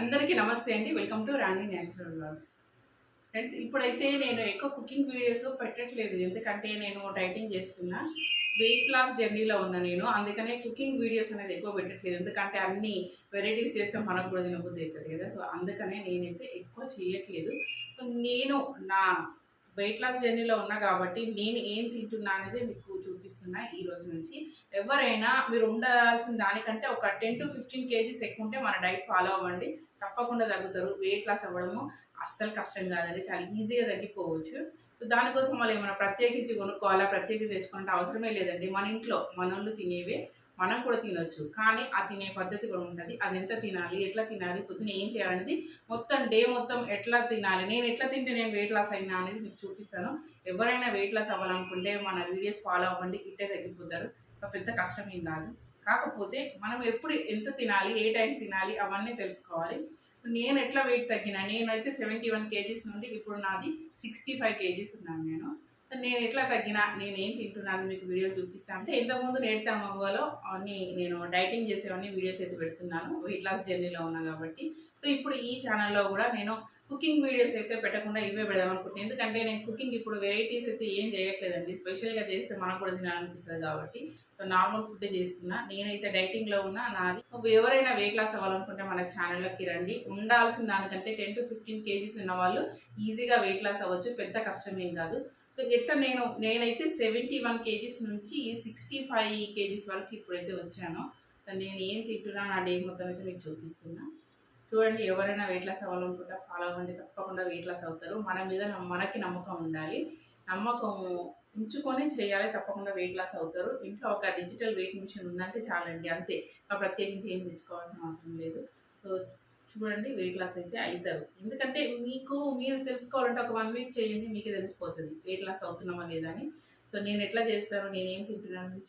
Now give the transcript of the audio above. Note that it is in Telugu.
అందరికీ నమస్తే అండి. Welcome to Rani natural blogs friends ఇప్పుడైతే నేను ఎక్కువ కుకింగ్ వీడియోస్ పెట్టట్లేదు. ఎందుకంటే నేను డైటింగ్ చేస్తున్నా. వెయిట్ లాస్ జర్నీలో ఉన్నా నేను. అందుకనే కుకింగ్ వీడియోస్ అనేది ఎక్కువ పెట్టట్లేదు. ఎందుకంటే అన్ని వెరైటీస్ చేస్తే మనకు కూడా తినబుద్ధి అవుతుంది కదా. సో అందుకనే నేనైతే ఎక్కువ చేయట్లేదు. సో నేను నా వెయిట్ లాస్ జర్నీలో ఉన్నా కాబట్టి నేను ఏం తింటున్నా అనేది మీకు చూపిస్తున్నా ఈ రోజు నుంచి. ఎవరైనా మీరు ఉండాల్సిన దానికంటే ఒక టెన్ టు ఫిఫ్టీన్ కేజీస్ ఎక్కువ ఉంటే మన డైట్ ఫాలో అవ్వండి. తప్పకుండా తగ్గుతారు. వెయిట్ లాస్ అవ్వడము అస్సలు కష్టం కాదండి. చాలా ఈజీగా తగ్గిపోవచ్చు. సో దానికోసం వాళ్ళు ఏమైనా ప్రత్యేకించి కొనుక్కోవాలా? ప్రత్యేకించి తెచ్చుకుంటే అవసరమే లేదండి. మన ఇంట్లో మనోళ్ళు తినేవే. మనం కూడా తినొచ్చు. కానీ ఆ తినే పద్ధతి కూడా ఉంటుంది. అది ఎంత తినాలి ఎట్లా తినాలి పొద్దున ఏం చేయాలనేది మొత్తం డే మొత్తం ఎట్లా తినాలి నేను ఎట్లా తింటే నేను వెయిట్ లాస్ అయినా అనేది మీకు చూపిస్తాను. ఎవరైనా వెయిట్ లాస్ అవ్వాలనుకుంటే మన వీడియోస్ ఫాలో అవ్వండి ఇట్టే తగ్గిపోతారు. పెద్ద కష్టం ఏం కాదు. కాకపోతే మనం ఎప్పుడు ఎంత తినాలి ఏ టైం తినాలి అవన్నీ తెలుసుకోవాలి. నేను ఎట్లా వెయిట్ తగ్గినా నేనైతే సెవెంటీ వన్ కేజీస్ నుండి ఇప్పుడు నాది సిక్స్టీ ఫైవ్ కేజీస్ ఉన్నాను నేను. నేను ఎట్లా తగ్గినా నేను ఏం తింటున్నాను మీకు వీడియోలు చూపిస్తా అంటే ఇంతకుముందు నేడుతా మగవాలో అన్ని నేను డైటింగ్ చేసేవన్నీ వీడియోస్ అయితే పెడుతున్నాను వెయిట్ లాస్ జర్నీలో ఉన్నా కాబట్టి. సో ఇప్పుడు ఈ ఛానల్లో కూడా నేను కుకింగ్ వీడియోస్ అయితే పెట్టకుండా ఇవే పెడదాం అనుకుంటున్నాను ఎందుకంటే నేను కుకింగ్ ఇప్పుడు వెరైటీస్ అయితే ఏం చేయట్లేదండి. స్పెషల్గా చేస్తే మనకు కూడా తినాలనిపిస్తుంది కాబట్టి. సో నార్మల్ ఫుడ్ చేస్తున్నా. నేనైతే డైటింగ్లో ఉన్నా నాది. ఎవరైనా వెయిట్ లాస్ అవ్వాలనుకుంటే మన ఛానల్లోకి రండి. ఉండాల్సిన దానికంటే టెన్ టు ఫిఫ్టీన్ కేజీస్ ఉన్న వాళ్ళు ఈజీగా వెయిట్ లాస్ అవ్వచ్చు. పెద్ద కష్టమేం కాదు. సో ఎట్లా నేను నేనైతే సెవెంటీ వన్ కేజీస్ నుంచి సిక్స్టీ ఫైవ్ కేజీస్ వరకు ఇప్పుడైతే వచ్చాను. సో నేను ఏం తింటున్నా నా డే మొత్తం అయితే మీకు చూపిస్తున్నా. చూడండి ఎవరైనా వెయిట్ లాస్ అవ్వాలనుకుంటే ఫాలో అవ్వండి. తప్పకుండా వెయిట్ లాస్ అవుతారు. మన మీద మనకి నమ్మకం ఉండాలి. నమ్మకం ఉంచుకొని చేయాలి. తప్పకుండా వెయిట్ లాస్ అవుతారు. ఇంట్లో ఒక డిజిటల్ వెయిట్ మిషన్ ఉందంటే చాలండి అంతే. ప్రత్యేకించి ఏం తెచ్చుకోవాల్సిన అవసరం లేదు. సో చూడండి వెయిట్ లాస్ అయితే అవుతారు ఎందుకంటే మీకు మీరు తెలుసుకోవాలంటే ఒక వన్ వీక్ చేయండి మీకే తెలిసిపోతుంది వెయిట్ లాస్ అవుతున్నామా లేదా అని. సో నేను ఎట్లా చేస్తాను నేనేం తింటున్నాను